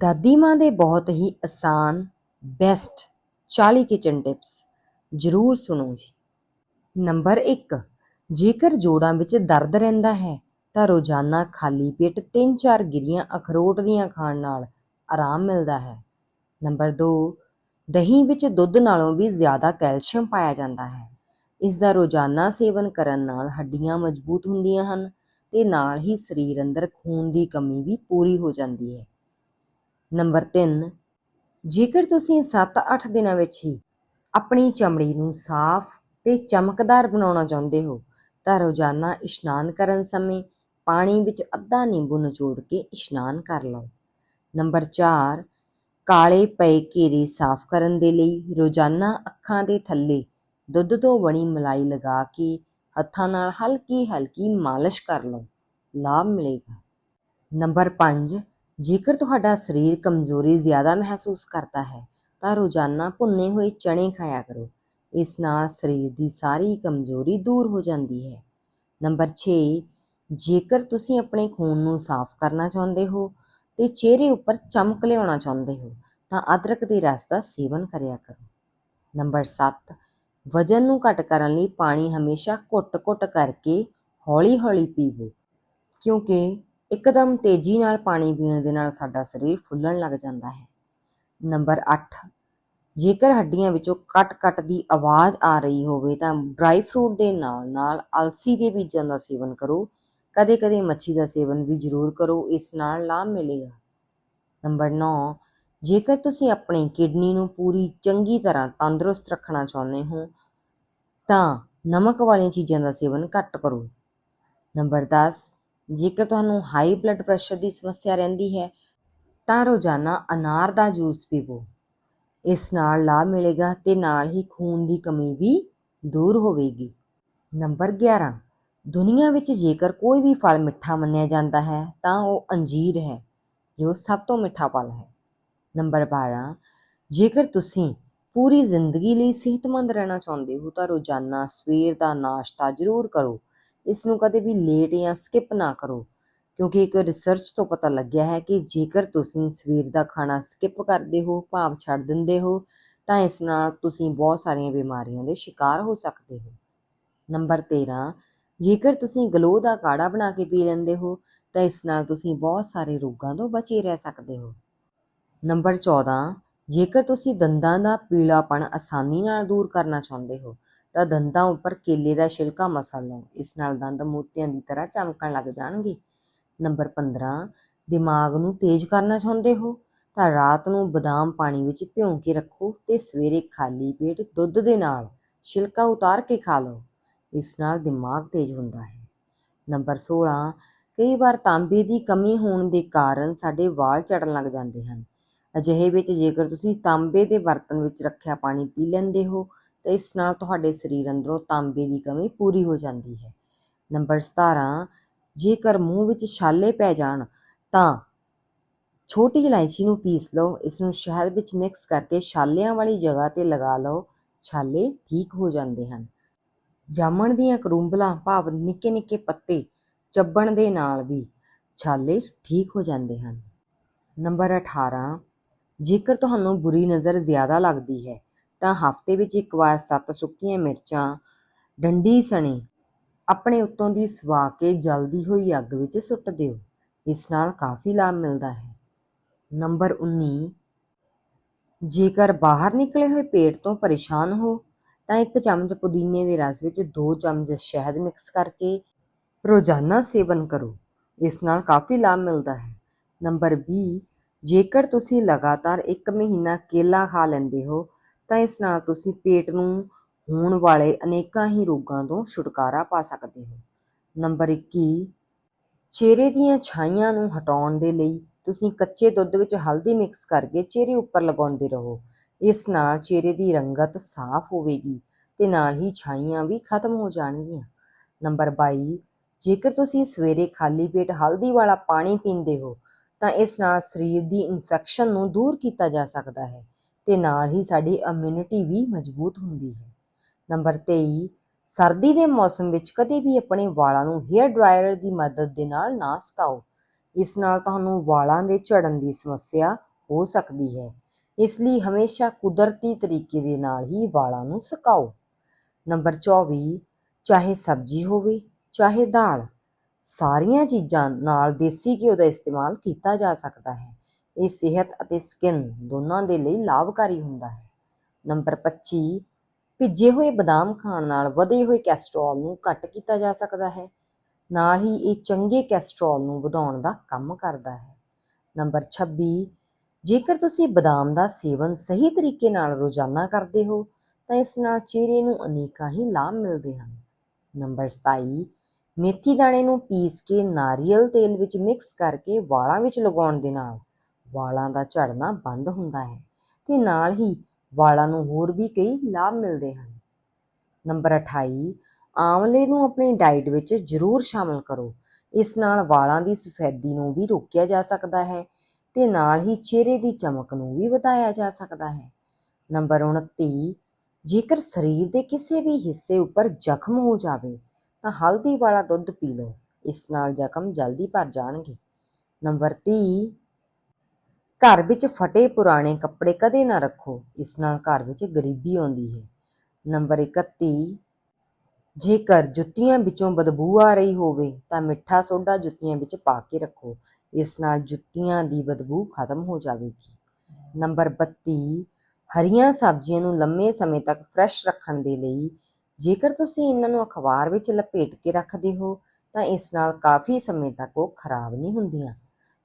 ਦਾਦੀ ਮਾਂ ਦੇ ਬਹੁਤ ਹੀ ਆਸਾਨ ਬੈਸਟ 40 ਕਿਚਨ ਟਿਪਸ ਜ਼ਰੂਰ ਸੁਣੋ ਜੀ। ਨੰਬਰ 1 ਜੇਕਰ ਜੋੜਾਂ ਵਿੱਚ ਦਰਦ ਰਹਿੰਦਾ ਹੈ, ਤਾਂ ਰੋਜ਼ਾਨਾ ਖਾਲੀ ਪੇਟ 3-4 ਗਿਰੀਆਂ ਅਖਰੋਟ ਦੀਆਂ ਖਾਣ ਨਾਲ ਆਰਾਮ ਮਿਲਦਾ ਹੈ। ਨੰਬਰ 2 ਦਹੀਂ ਵਿੱਚ ਦੁੱਧ ਨਾਲੋਂ ਵੀ ਜ਼ਿਆਦਾ ਕੈਲਸ਼ੀਅਮ ਪਾਇਆ ਜਾਂਦਾ ਹੈ। ਇਸ ਦਾ ਰੋਜ਼ਾਨਾ ਸੇਵਨ ਕਰਨ ਨਾਲ ਹੱਡੀਆਂ ਮਜ਼ਬੂਤ ਹੁੰਦੀਆਂ ਹਨ ਤੇ ਨਾਲ ਹੀ ਸਰੀਰ ਅੰਦਰ ਖੂਨ ਦੀ ਕਮੀ ਵੀ ਪੂਰੀ ਹੋ ਜਾਂਦੀ ਹੈ। ਨੰਬਰ 3 ਜੇਕਰ ਤੁਸੀਂ 7-8 ਦਿਨਾਂ ਵਿੱਚ ਹੀ ਆਪਣੀ ਚਮੜੀ ਨੂੰ ਸਾਫ਼ ਤੇ ਚਮਕਦਾਰ ਬਣਾਉਣਾ ਚਾਹੁੰਦੇ ਹੋ, ਤਾਂ ਰੋਜ਼ਾਨਾ ਇਸ਼ਨਾਨ ਕਰਨ ਸਮੇਂ ਪਾਣੀ ਵਿੱਚ ਅੱਧਾ ਨਿੰਬੂ ਨਿਚੋੜ ਕੇ ਇਸ਼ਨਾਨ ਕਰ ਲਓ। ਨੰਬਰ 4 ਕਾਲੇ ਪਏ ਘੇਰੇ ਸਾਫ਼ ਕਰਨ ਦੇ ਲਈ ਰੋਜ਼ਾਨਾ ਅੱਖਾਂ ਦੇ ਥੱਲੇ ਦੁੱਧ ਤੋਂ ਬਣੀ ਮਲਾਈ ਲਗਾ ਕੇ ਹੱਥਾਂ ਨਾਲ ਹਲਕੀ ਹਲਕੀ ਮਾਲਿਸ਼ ਕਰ ਲਓ। ਲਾਭ ਮਿਲੇਗਾ। ਨੰਬਰ 5 ਜੇਕਰ ਤੁਹਾਡਾ ਸਰੀਰ ਕਮਜ਼ੋਰੀ ਜ਼ਿਆਦਾ ਮਹਿਸੂਸ ਕਰਦਾ ਹੈ, ਤਾਂ ਰੋਜ਼ਾਨਾ ਭੁੰਨੇ ਹੋਏ ਚਣੇ ਖਾਇਆ ਕਰੋ। ਇਸ ਨਾਲ ਸਰੀਰ ਦੀ ਸਾਰੀ ਕਮਜ਼ੋਰੀ ਦੂਰ ਹੋ ਜਾਂਦੀ ਹੈ। ਨੰਬਰ 6 ਜੇਕਰ ਤੁਸੀਂ ਆਪਣੇ ਖੂਨ ਨੂੰ ਸਾਫ਼ ਕਰਨਾ ਚਾਹੁੰਦੇ ਹੋ ਤੇ ਚਿਹਰੇ ਉੱਪਰ ਚਮਕ ਲਿਆਉਣਾ ਚਾਹੁੰਦੇ ਹੋ, ਤਾਂ ਅਦਰਕ ਦੇ ਰਸ ਦਾ ਸੇਵਨ ਕਰਿਆ ਕਰੋ। ਨੰਬਰ 7 ਵਜ਼ਨ ਨੂੰ ਘੱਟ ਕਰਨ ਲਈ ਪਾਣੀ ਹਮੇਸ਼ਾ ਘੁੱਟ-ਘੁੱਟ ਕਰਕੇ ਹੌਲੀ-ਹੌਲੀ ਪੀਵੋ, ਕਿਉਂਕਿ ਇੱਕਦਮ ਤੇਜ਼ੀ ਨਾਲ ਪਾਣੀ ਪੀਣ ਦੇ ਨਾਲ ਸਾਡਾ ਸਰੀਰ ਫੁੱਲਣ ਲੱਗ ਜਾਂਦਾ ਹੈ। ਨੰਬਰ 8 ਜੇਕਰ ਹੱਡੀਆਂ ਵਿੱਚੋਂ ਕੱਟ-ਕੱਟ ਦੀ ਆਵਾਜ਼ ਆ ਰਹੀ ਹੋਵੇ ਤਾਂ ਡਰਾਈ ਫਰੂਟ ਦੇ ਨਾਲ-ਨਾਲ ਅਲਸੀ ਦੇ ਬੀਜਾਂ ਦਾ ਸੇਵਨ ਕਰੋ। ਕਦੇ-ਕਦੇ ਮੱਛੀ ਦਾ ਸੇਵਨ ਵੀ ਜ਼ਰੂਰ ਕਰੋ, ਇਸ ਨਾਲ ਲਾਭ ਮਿਲੇਗਾ। ਨੰਬਰ 9 ਜੇਕਰ ਤੁਸੀਂ ਆਪਣੀ ਕਿਡਨੀ ਨੂੰ ਪੂਰੀ ਚੰਗੀ ਤਰ੍ਹਾਂ ਤੰਦਰੁਸਤ ਰੱਖਣਾ ਚਾਹੁੰਦੇ ਹੋ, ਤਾਂ ਨਮਕ ਵਾਲੀਆਂ ਚੀਜ਼ਾਂ ਦਾ ਸੇਵਨ ਘੱਟ ਕਰੋ। ਨੰਬਰ 10 ਜੇਕਰ ਤੁਹਾਨੂੰ ਹਾਈ ਬਲੱਡ ਪ੍ਰੈਸ਼ਰ ਦੀ ਸਮੱਸਿਆ ਰਹਿੰਦੀ ਹੈ, ਤਾਂ ਰੋਜ਼ਾਨਾ ਅਨਾਰ ਦਾ ਜੂਸ ਪੀਵੋ। ਇਸ ਨਾਲ ਲਾਭ ਮਿਲੇਗਾ ਤੇ ਨਾਲ ਹੀ ਖੂਨ ਦੀ ਕਮੀ ਵੀ ਦੂਰ ਹੋਵੇਗੀ। ਨੰਬਰ 11 ਦੁਨੀਆ ਵਿੱਚ ਜੇਕਰ ਕੋਈ ਵੀ ਫਲ ਮਿੱਠਾ ਮੰਨਿਆ ਜਾਂਦਾ ਹੈ, ਤਾਂ ਉਹ ਅੰਜੀਰ ਹੈ, ਜੋ ਸਭ ਤੋਂ ਮਿੱਠਾ ਫਲ ਹੈ। ਨੰਬਰ 12 ਜੇਕਰ ਤੁਸੀਂ ਪੂਰੀ ਜ਼ਿੰਦਗੀ ਲਈ ਸਿਹਤਮੰਦ ਰਹਿਣਾ ਚਾਹੁੰਦੇ ਹੋ, ਤਾਂ ਰੋਜ਼ਾਨਾ ਸਵੇਰ ਦਾ ਨਾਸ਼ਤਾ ਜ਼ਰੂਰ ਕਰੋ। ਇਸ ਨੂੰ ਕਦੇ ਵੀ ਲੇਟ ਜਾਂ ਸਕਿਪ ਨਾ ਕਰੋ, ਕਿਉਂਕਿ ਇੱਕ ਰਿਸਰਚ ਤੋਂ ਪਤਾ ਲੱਗਿਆ ਹੈ ਕਿ ਜੇਕਰ ਤੁਸੀਂ ਸਵੇਰ ਦਾ ਖਾਣਾ ਸਕਿਪ ਕਰਦੇ ਹੋ, ਭਾਵ ਛੱਡ ਦਿੰਦੇ ਹੋ, ਤਾਂ ਇਸ ਨਾਲ ਤੁਸੀਂ ਬਹੁਤ ਸਾਰੀਆਂ ਬਿਮਾਰੀਆਂ ਦੇ ਸ਼ਿਕਾਰ ਹੋ ਸਕਦੇ ਹੋ। ਨੰਬਰ 13 ਜੇਕਰ ਤੁਸੀਂ ਗਲੋ ਦਾ ਕਾੜਾ ਬਣਾ ਕੇ ਪੀ ਲੈਂਦੇ ਹੋ, ਤਾਂ ਇਸ ਨਾਲ ਤੁਸੀਂ ਬਹੁਤ ਸਾਰੇ ਰੋਗਾਂ ਤੋਂ ਬਚੇ ਰਹਿ ਸਕਦੇ ਹੋ। ਨੰਬਰ 14 ਜੇਕਰ ਤੁਸੀਂ ਦੰਦਾਂ ਦਾ ਪੀਲਾਪਣ ਆਸਾਨੀ ਨਾਲ ਦੂਰ ਕਰਨਾ ਚਾਹੁੰਦੇ ਹੋ ਤਾਂ ਦੰਦਾਂ ਉੱਪਰ ਕੇਲੇ ਦਾ ਛਿਲਕਾ ਮਸਾ ਲਓ। ਇਸ ਨਾਲ ਦੰਦ ਮੋਤੀਆਂ ਦੀ ਤਰ੍ਹਾਂ ਚਮਕਣ ਲੱਗ ਜਾਣਗੇ। ਨੰਬਰ 15 ਦਿਮਾਗ ਨੂੰ ਤੇਜ਼ ਕਰਨਾ ਚਾਹੁੰਦੇ ਹੋ? ਤਾਂ ਰਾਤ ਨੂੰ ਬਦਾਮ ਪਾਣੀ ਵਿੱਚ ਭਿਉਂ ਕੇ ਰੱਖੋ ਤੇ ਸਵੇਰੇ ਖਾਲੀ ਪੇਟ ਦੁੱਧ ਦੇ ਨਾਲ ਛਿਲਕਾ ਉਤਾਰ ਕੇ ਖਾ ਲਓ। ਇਸ ਨਾਲ ਦਿਮਾਗ ਤੇਜ਼ ਹੁੰਦਾ ਹੈ। ਨੰਬਰ 16 ਕਈ ਵਾਰ ਤਾਂਬੇ ਦੀ ਕਮੀ ਹੋਣ ਦੇ ਕਾਰਨ ਸਾਡੇ ਵਾਲ ਝੜਨ ਲੱਗ ਜਾਂਦੇ ਹਨ। ਅਜਿਹੇ ਵਿੱਚ ਜੇਕਰ ਤੁਸੀਂ ਤਾਂਬੇ ਦੇ ਬਰਤਨ ਵਿੱਚ ਰੱਖਿਆ ਪਾਣੀ ਪੀ ਲੈਂਦੇ ਹੋ ਤਾਂ ਇਸ ਨਾਲ ਤੁਹਾਡੇ ਸਰੀਰ ਅੰਦਰੋਂ ਤਾਂਬੇ ਦੀ ਕਮੀ ਪੂਰੀ ਹੋ ਜਾਂਦੀ ਹੈ। ਨੰਬਰ 17 ਜੇਕਰ ਮੂੰਹ ਵਿੱਚ ਛਾਲੇ ਪੈ ਜਾਣ, ਤਾਂ ਛੋਟੀ ਇਲਾਇਚੀ ਨੂੰ ਪੀਸ ਲਓ, ਇਸ ਨੂੰ ਸ਼ਹਿਦ ਵਿੱਚ ਮਿਕਸ ਕਰਕੇ ਛਾਲਿਆਂ ਵਾਲੀ ਜਗ੍ਹਾ ਤੇ ਲਗਾ ਲਓ, ਛਾਲੇ ਠੀਕ ਹੋ ਜਾਂਦੇ ਹਨ। ਜਾਮਣ ਦੀਆਂ ਕਰੂੰਬਲਾਂ, ਭਾਵ ਨਿੱਕੇ ਨਿੱਕੇ ਪੱਤੇ ਚੱਬਣ ਦੇ ਨਾਲ ਵੀ ਛਾਲੇ ਠੀਕ ਹੋ ਜਾਂਦੇ ਹਨ। ਨੰਬਰ 18 ਜੇਕਰ ਤੁਹਾਨੂੰ ਬੁਰੀ ਨਜ਼ਰ ਜ਼ਿਆਦਾ ਲੱਗਦੀ ਹੈ ਤਾਂ ਹਫ਼ਤੇ ਵਿੱਚ ਇੱਕ ਵਾਰ ਸੱਤ ਸੁੱਕੀਆਂ ਮਿਰਚਾਂ, ਡੰਡੀ ਸਣੇ, ਆਪਣੇ ਉੱਤੋਂ ਦੀ ਸਵਾ ਕੇ ਜਲਦੀ ਹੋਈ ਅੱਗ ਵਿੱਚ ਸੁੱਟ ਦਿਓ। ਇਸ ਨਾਲ ਕਾਫੀ ਲਾਭ ਮਿਲਦਾ ਹੈ। ਨੰਬਰ 19 ਜੇਕਰ ਬਾਹਰ ਨਿਕਲੇ ਹੋਏ ਪੇਟ ਤੋਂ ਪਰੇਸ਼ਾਨ ਹੋ, ਤਾਂ ਇੱਕ ਚਮਚ ਪੁਦੀਨੇ ਦੇ ਰਸ ਵਿੱਚ 2 ਚਮਚ ਸ਼ਹਿਦ ਮਿਕਸ ਕਰਕੇ ਰੋਜ਼ਾਨਾ ਸੇਵਨ ਕਰੋ। ਇਸ ਨਾਲ ਕਾਫੀ ਲਾਭ ਮਿਲਦਾ ਹੈ। ਨੰਬਰ 20 ਜੇਕਰ ਤੁਸੀਂ ਲਗਾਤਾਰ 1 ਮਹੀਨਾ ਕੇਲਾ ਖਾ ਲੈਂਦੇ ਹੋ ਤਾਂ ਇਸ ਨਾਲ ਤੁਸੀਂ ਪੇਟ ਨੂੰ ਹੋਣ ਵਾਲੇ ਅਨੇਕਾਂ ਹੀ ਰੋਗਾਂ ਤੋਂ ਛੁਟਕਾਰਾ ਪਾ ਸਕਦੇ ਹੋ। ਨੰਬਰ 21 ਚਿਹਰੇ ਦੀਆਂ ਛਾਈਆਂ ਨੂੰ ਹਟਾਉਣ ਦੇ ਲਈ ਤੁਸੀਂ ਕੱਚੇ ਦੁੱਧ ਵਿੱਚ ਹਲਦੀ ਮਿਕਸ ਕਰਕੇ ਚਿਹਰੇ ਉੱਪਰ ਲਗਾਉਂਦੇ ਰਹੋ। ਇਸ ਨਾਲ ਚਿਹਰੇ ਦੀ ਰੰਗਤ ਸਾਫ਼ ਹੋਵੇਗੀ ਤੇ ਨਾਲ ਹੀ ਛਾਈਆਂ ਵੀ ਖਤਮ ਹੋ ਜਾਣਗੀਆਂ। ਨੰਬਰ 22 ਜੇਕਰ ਤੁਸੀਂ ਸਵੇਰੇ ਖਾਲੀ ਪੇਟ ਹਲਦੀ ਵਾਲਾ ਪਾਣੀ ਪੀਂਦੇ ਹੋ, ਤਾਂ ਇਸ ਨਾਲ ਸਰੀਰ ਦੀ ਇਨਫੈਕਸ਼ਨ ਨੂੰ ਦੂਰ ਕੀਤਾ ਜਾ ਸਕਦਾ ਹੈ। ਤੇ ਨਾਲ ਹੀ ਸਾਡੀ ਇਮਿਊਨਿਟੀ ਵੀ ਮਜ਼ਬੂਤ ਹੁੰਦੀ ਹੈ। ਨੰਬਰ 23 ਸਰਦੀ ਦੇ ਮੌਸਮ ਵਿੱਚ ਕਦੇ ਵੀ ਆਪਣੇ ਵਾਲਾਂ ਨੂੰ ਹੇਅਰ ਡਰਾਇਰ ਦੀ ਮਦਦ ਦੇ ਨਾਲ ਨਾ ਸੁਕਾਓ। ਇਸ ਨਾਲ ਤੁਹਾਨੂੰ ਵਾਲਾਂ ਦੇ ਝੜਨ ਦੀ ਸਮੱਸਿਆ ਹੋ ਸਕਦੀ ਹੈ। ਇਸ ਲਈ ਹਮੇਸ਼ਾ ਕੁਦਰਤੀ ਤਰੀਕੇ ਦੇ ਨਾਲ ਹੀ ਵਾਲਾਂ ਨੂੰ ਸੁਕਾਓ। ਨੰਬਰ 24 ਚਾਹੇ ਸਬਜ਼ੀ ਹੋਵੇ, ਚਾਹੇ ਦਾਲ, ਸਾਰੀਆਂ ਚੀਜ਼ਾਂ ਨਾਲ ਦੇਸੀ ਘਿਓ ਦਾ ਇਸਤੇਮਾਲ ਕੀਤਾ ਜਾ ਸਕਦਾ ਹੈ। ਇਹ ਸਿਹਤ ਅਤੇ ਸਕਿਨ ਦੋਨਾਂ ਦੇ ਲਈ ਲਾਭਕਾਰੀ ਹੁੰਦਾ ਹੈ। ਨੰਬਰ 25 ਭਿੱਜੇ ਹੋਏ ਬਦਾਮ ਖਾਣ ਨਾਲ ਵਧੇ ਹੋਏ ਕੈਸਟਰੋਲ ਨੂੰ ਘੱਟ ਕੀਤਾ ਜਾ ਸਕਦਾ ਹੈ। ਨਾਲ ਹੀ ਇਹ ਚੰਗੇ ਕੈਸਟਰੋਲ ਨੂੰ ਵਧਾਉਣ ਦਾ ਕੰਮ ਕਰਦਾ ਹੈ। ਨੰਬਰ 26 ਜੇਕਰ ਤੁਸੀਂ ਬਦਾਮ ਦਾ ਸੇਵਨ ਸਹੀ ਤਰੀਕੇ ਨਾਲ ਰੋਜ਼ਾਨਾ ਕਰਦੇ ਹੋ, ਤਾਂ ਇਸ ਨਾਲ ਚਿਹਰੇ ਨੂੰ ਅਨੇਕਾਂ ਹੀ ਲਾਭ ਮਿਲਦੇ ਹਨ। ਨੰਬਰ 27 ਮੇਥੀ ਦਾਣੇ ਨੂੰ ਪੀਸ ਕੇ ਨਾਰੀਅਲ ਤੇਲ ਵਿੱਚ ਮਿਕਸ ਕਰਕੇ ਵਾਲਾਂ ਵਿੱਚ ਲਗਾਉਣ ਦੇ ਨਾਲ ਵਾਲਾਂ ਦਾ ਝੜਨਾ ਬੰਦ ਹੁੰਦਾ ਹੈ ਤੇ ਨਾਲ ਹੀ ਵਾਲਾਂ ਨੂੰ ਹੋਰ ਵੀ ਕਈ ਲਾਭ ਮਿਲਦੇ ਹਨ। ਨੰਬਰ 28 ਆਂਵਲੇ ਨੂੰ ਆਪਣੀ ਡਾਈਟ ਵਿੱਚ ਜ਼ਰੂਰ ਸ਼ਾਮਲ ਕਰੋ। ਇਸ ਨਾਲ ਵਾਲਾਂ ਦੀ ਸਫੈਦੀ ਨੂੰ ਵੀ ਰੋਕਿਆ ਜਾ ਸਕਦਾ ਹੈ ਤੇ ਨਾਲ ਹੀ ਚਿਹਰੇ ਦੀ ਚਮਕ ਨੂੰ ਵੀ ਵਧਾਇਆ ਜਾ ਸਕਦਾ ਹੈ। ਨੰਬਰ 29 ਜੇਕਰ ਸਰੀਰ ਦੇ ਕਿਸੇ ਵੀ ਹਿੱਸੇ ਉੱਪਰ ਜ਼ਖਮ ਹੋ ਜਾਵੇ, ਤਾਂ ਹਲਦੀ ਵਾਲਾ ਦੁੱਧ ਪੀ ਲਓ। ਇਸ ਨਾਲ ਜ਼ਖਮ ਜਲਦੀ ਭਰ ਜਾਣਗੇ। ਨੰਬਰ 30 ਘਰ ਵਿੱਚ ਫਟੇ ਪੁਰਾਣੇ ਕੱਪੜੇ ਕਦੇ ਨਾ ਰੱਖੋ। ਇਸ ਨਾਲ ਘਰ ਵਿੱਚ ਗਰੀਬੀ ਆਉਂਦੀ ਹੈ। ਨੰਬਰ 31 ਜੇਕਰ ਜੁੱਤੀਆਂ ਵਿੱਚੋਂ ਬਦਬੂ ਆ ਰਹੀ ਹੋਵੇ, ਤਾਂ ਮਿੱਠਾ ਸੋਡਾ ਜੁੱਤੀਆਂ ਵਿੱਚ ਪਾ ਕੇ ਰੱਖੋ। ਇਸ ਨਾਲ ਜੁੱਤੀਆਂ ਦੀ ਬਦਬੂ ਖਤਮ ਹੋ ਜਾਵੇਗੀ। ਨੰਬਰ 32 ਹਰੀਆਂ ਸਬਜ਼ੀਆਂ ਨੂੰ ਲੰਮੇ ਸਮੇਂ ਤੱਕ ਫਰੈਸ਼ ਰੱਖਣ ਦੇ ਲਈ, ਜੇਕਰ ਤੁਸੀਂ ਇਹਨਾਂ ਨੂੰ ਅਖਬਾਰ ਵਿੱਚ ਲਪੇਟ ਕੇ ਰੱਖਦੇ ਹੋ, ਤਾਂ ਇਸ ਨਾਲ ਕਾਫੀ ਸਮੇਂ ਤੱਕ ਉਹ ਖਰਾਬ ਨਹੀਂ ਹੁੰਦੀਆਂ।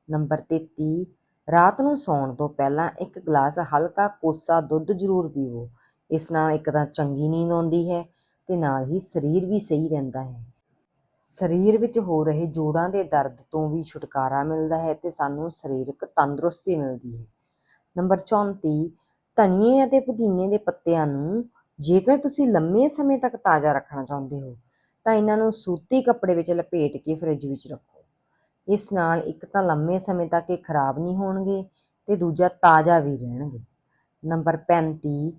ਨੰਬਰ 33 ਰਾਤ ਨੂੰ ਸੌਣ ਤੋਂ ਪਹਿਲਾਂ ਇੱਕ ਗਲਾਸ ਹਲਕਾ ਕੋਸਾ ਦੁੱਧ ਜ਼ਰੂਰ ਪੀਵੋ। ਇਸ ਨਾਲ ਇੱਕ ਤਾਂ ਚੰਗੀ ਨੀਂਦ ਆਉਂਦੀ ਹੈ ਤੇ ਨਾਲ ਹੀ ਸਰੀਰ ਵੀ ਸਹੀ ਰਹਿੰਦਾ ਹੈ। ਸਰੀਰ ਵਿੱਚ ਹੋ ਰਹੇ ਜੋੜਾਂ ਦੇ ਦਰਦ ਤੋਂ ਵੀ ਛੁਟਕਾਰਾ ਮਿਲਦਾ ਹੈ ਤੇ ਸਾਨੂੰ ਸਰੀਰਕ ਤੰਦਰੁਸਤੀ ਮਿਲਦੀ ਹੈ। ਨੰਬਰ 34 ਧਨੀਏ ਅਤੇ ਪੁਦੀਨੇ ਦੇ ਪੱਤਿਆਂ ਨੂੰ ਜੇਕਰ ਤੁਸੀਂ ਲੰਮੇ ਸਮੇਂ ਤੱਕ ਤਾਜ਼ਾ ਰੱਖਣਾ ਚਾਹੁੰਦੇ ਹੋ, ਤਾਂ ਇਹਨਾਂ ਨੂੰ ਸੂਤੀ ਕੱਪੜੇ ਵਿੱਚ ਲਪੇਟ ਕੇ ਫ੍ਰਿਜ ਵਿੱਚ ਰੱਖੋ। ਇਸ ਨਾਲ ਇੱਕ ਤਾਂ ਲੰਮੇ ਸਮੇਂ ਤੱਕ ਇਹ ਖਰਾਬ ਨਹੀਂ ਹੋਣਗੇ ਤੇ ਦੂਜਾ ਤਾਜ਼ਾ ਵੀ ਰਹਿਣਗੇ। ਨੰਬਰ 35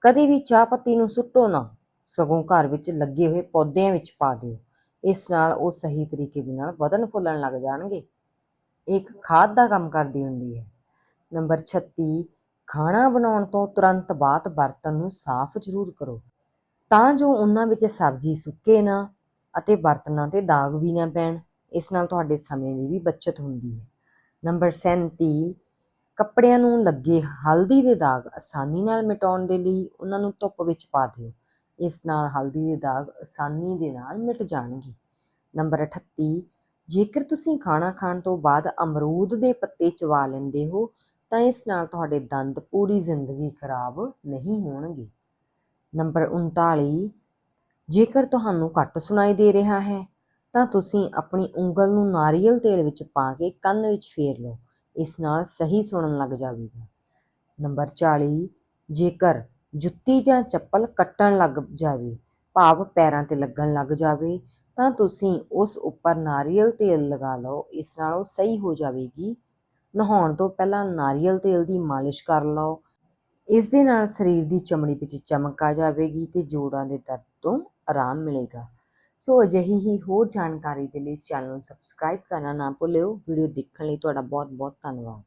ਕਦੇ ਵੀ ਚਾਹ ਪੱਤੀ ਨੂੰ ਸੁੱਟੋ ਨਾ। ਸਗੋਂ ਘਰ ਵਿੱਚ ਲੱਗੇ ਹੋਏ ਪੌਦਿਆਂ ਵਿੱਚ ਪਾ ਦਿਓ। ਇਸ ਨਾਲ ਉਹ ਸਹੀ ਤਰੀਕੇ ਦੇ ਨਾਲ ਵਧਣ ਫੁੱਲਣ ਲੱਗ ਜਾਣਗੇ। ਇਹ ਇੱਕ ਖਾਦ ਦਾ ਕੰਮ ਕਰਦੀ ਹੁੰਦੀ ਹੈ। ਨੰਬਰ 36 ਖਾਣਾ ਬਣਾਉਣ ਤੋਂ ਤੁਰੰਤ ਬਾਅਦ ਬਰਤਨ ਨੂੰ ਸਾਫ਼ ਜ਼ਰੂਰ ਕਰੋ। ਤਾਂ ਜੋ ਉਹਨਾਂ ਵਿੱਚ ਸਬਜ਼ੀ ਸੁੱਕੇ ਨਾ ਅਤੇ ਬਰਤਨਾਂ ਤੇ ਦਾਗ ਵੀ ਨਾ ਪੈਣ। ਇਸ ਨਾਲ ਤੁਹਾਡੇ ਸਮੇਂ ਦੀ ਵੀ ਬਚਤ ਹੁੰਦੀ ਹੈ। ਨੰਬਰ 37 ਕੱਪੜਿਆਂ ਨੂੰ ਲੱਗੇ ਹਲਦੀ ਦੇ ਦਾਗ ਆਸਾਨੀ ਨਾਲ ਮਿਟਾਉਣ ਦੇ ਲਈ ਉਹਨਾਂ ਨੂੰ ਧੁੱਪ ਵਿੱਚ ਪਾ ਦਿਓ। ਇਸ ਨਾਲ ਹਲਦੀ ਦੇ ਦਾਗ ਆਸਾਨੀ ਦੇ ਨਾਲ ਮਿਟ ਜਾਣਗੇ। ਨੰਬਰ 38 ਜੇਕਰ ਤੁਸੀਂ ਖਾਣਾ ਖਾਣ ਤੋਂ ਬਾਅਦ ਅਮਰੂਦ ਦੇ ਪੱਤੇ ਚਵਾ ਲੈਂਦੇ ਹੋ, ਤਾਂ ਇਸ ਨਾਲ ਤੁਹਾਡੇ ਦੰਦ ਪੂਰੀ ਜ਼ਿੰਦਗੀ ਖਰਾਬ ਨਹੀਂ ਹੋਣਗੇ। ਨੰਬਰ 39 ਜੇਕਰ ਤੁਹਾਨੂੰ ਘੱਟ ਸੁਣਾਈ ਦੇ ਰਿਹਾ ਹੈ ਤਾਂ ਤੁਸੀਂ ਆਪਣੀ ਉਂਗਲ ਨੂੰ ਨਾਰੀਅਲ ਤੇਲ ਵਿੱਚ ਪਾ ਕੇ ਕੰਨ ਵਿੱਚ ਫੇਰ ਲਓ। ਇਸ ਨਾਲ ਸਹੀ ਸੁਣਨ ਲੱਗ ਜਾਵੇਗਾ। ਨੰਬਰ 40 ਜੇਕਰ ਜੁੱਤੀ ਜਾਂ ਚੱਪਲ ਕੱਟਣ ਲੱਗ ਜਾਵੇ, ਭਾਵ ਪੈਰਾਂ ਤੇ ਲੱਗਣ ਲੱਗ ਜਾਵੇ, ਤਾਂ ਤੁਸੀਂ ਉਸ ਉੱਪਰ ਨਾਰੀਅਲ ਤੇਲ ਲਗਾ ਲਓ। ਇਸ ਨਾਲ ਉਹ ਸਹੀ ਹੋ ਜਾਵੇਗੀ। ਨਹਾਉਣ ਤੋਂ ਪਹਿਲਾਂ ਨਾਰੀਅਲ ਤੇਲ ਦੀ ਮਾਲਿਸ਼ ਕਰ ਲਓ। ਇਸ ਦੇ ਨਾਲ ਸਰੀਰ ਦੀ ਚਮੜੀ ਵਿੱਚ ਚਮਕ ਆ ਜਾਵੇਗੀ ਤੇ ਜੋੜਾਂ ਦੇ ਦਰਦ ਤੋਂ ਆਰਾਮ ਮਿਲੇਗਾ। ਸੋ ਅਜਿਹੀ ਹੀ ਹੋਰ ਜਾਣਕਾਰੀ ਦੇ ਲਈ ਇਸ ਚੈਨਲ ਨੂੰ ਸਬਸਕ੍ਰਾਈਬ ਕਰਨਾ ਨਾ ਭੁੱਲਿਓ। ਵੀਡੀਓ ਦੇਖਣ ਲਈ ਤੁਹਾਡਾ ਬਹੁਤ ਬਹੁਤ ਧੰਨਵਾਦ।